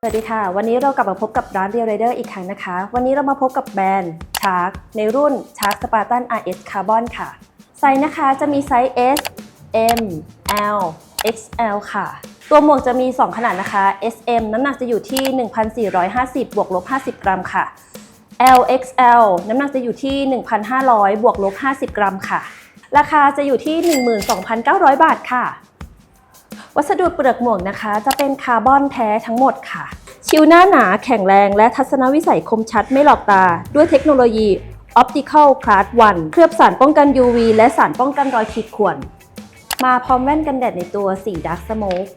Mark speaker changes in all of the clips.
Speaker 1: สวัสดีค่ะ วันนี้เรากลับมาพบกับร้าน Real Rider อีกครั้งนะคะ วันนี้เรามาพบกับแบรนด์ Shark ในรุ่น Shark Spartan RS Carbon ค่ะ ไซส์นะคะจะมีไซส์ S M L XL ค่ะ ตัวหมวกจะมี 2 ขนาดนะคะ SM น้ำหนักจะอยู่ที่ 1,450 บวกลบ 50 กรัมค่ะ LXL น้ำหนักจะอยู่ที่ 1,500 บวกลบ 50 กรัมค่ะ ราคาจะอยู่ที่ 12,900 บาทค่ะ วัสดุเปลือกหมวกนะคะ จะเป็นคาร์บอนแท้ทั้งหมดค่ะชิวหน้าหนาแข็งแรงและทัศนวิสัยคมชัดไม่หลอกตา ด้วยเทคโนโลยี Optical Class 1 เคลือบสารป้องกัน UV และสารป้องกันรอยขีดข่วน มาพร้อมแว่นกันแดดในตัวสี Dark Smoke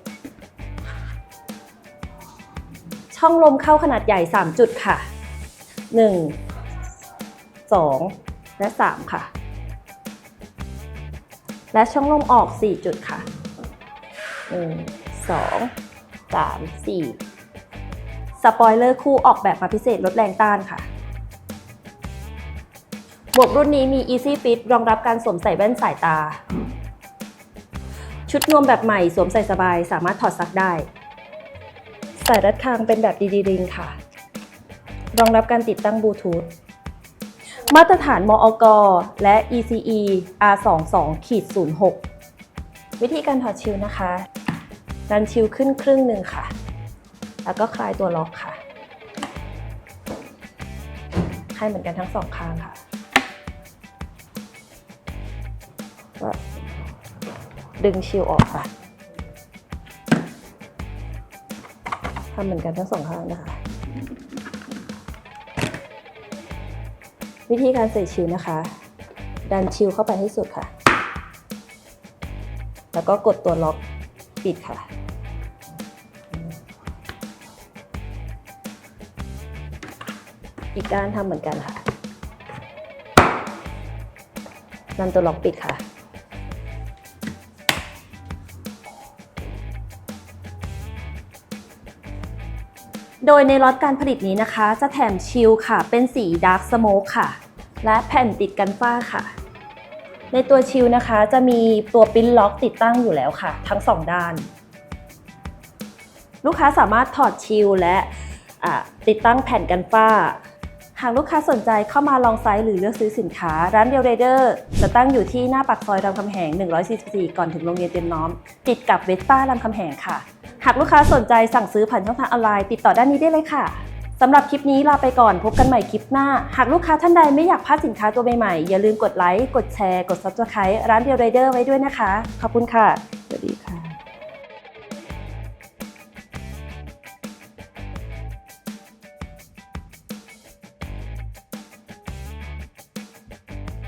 Speaker 1: ช่องลมเข้าขนาดใหญ่ 3 จุดค่ะ 1 2 และ 3 ค่ะ และช่องลมออก 4 จุดค่ะ หนึ่งสองสามสี่สปอยเลอร์คู่ออกแบบมาพิเศษลดแรงต้านค่ะ บวกรุ่นนี้มี Easy Fit รองรับการสวมใส่แว่นสายตา ชุดนวมแบบใหม่สวมใส่สบายสามารถถอดซักได้สายรัดคางเป็นแบบดีดีริงค่ะ รองรับการติดตั้งบลูทูธมาตรฐานมอกและ ECE R22 06 วิธีการถอดชิลนะคะ ดันชิลขึ้นครึ่งหนึ่งค่ะ แล้วก็คลายตัวล็อกค่ะให้เหมือนกันทั้งสองข้างค่ะก็ดึงชิลออกค่ะทำเหมือนกันทั้งสองข้างนะคะ วิธีการใส่ชิลนะคะ ดันชิลเข้าไปให้สุดค่ะ แล้วก็กดตัวล็อกปิดค่ะ อีกด้านทำเหมือนกันค่ะนั่นตัวล็อกปิดค่ะ โดยในล็อตการผลิตนี้นะคะ จะแถมชิลค่ะ เป็นสีดาร์กสโมกค่ะ และแผ่นติดกันฝ้าค่ะ ในตัวชิลนะคะจะมีตัวปิ้นล็อกติดตั้งอยู่แล้วค่ะ ทั้งสองด้าน ลูกค้าสามารถถอดชิลและติดตั้งแผ่นกันฝ้า หากลูกค้าสนใจเข้ามาลองไซส์หรือเลือกซื้อสินค้า ร้านเดียวเรเดอร์จะตั้งอยู่ที่หน้าปากซอยรามคำแหง 144 ก่อนถึงโรงเรียนเตรียมน้อม ติดกับเวสป้ารามคำแหงค่ะ หากลูกค้าสนใจสั่งซื้อผ่านช่องทางออนไลน์ติดต่อด้านนี้ได้เลยค่ะสำหรับคลิปนี้ลาไปก่อนพบกันใหม่คลิปหน้า หากลูกค้าท่านใดไม่อยากพลาดสินค้าตัวใหม่ๆอย่าลืมกดไลค์กดแชร์กด subscribe ร้านเดียวไรเดอร์ไว้ด้วยนะคะ ขอบคุณค่ะ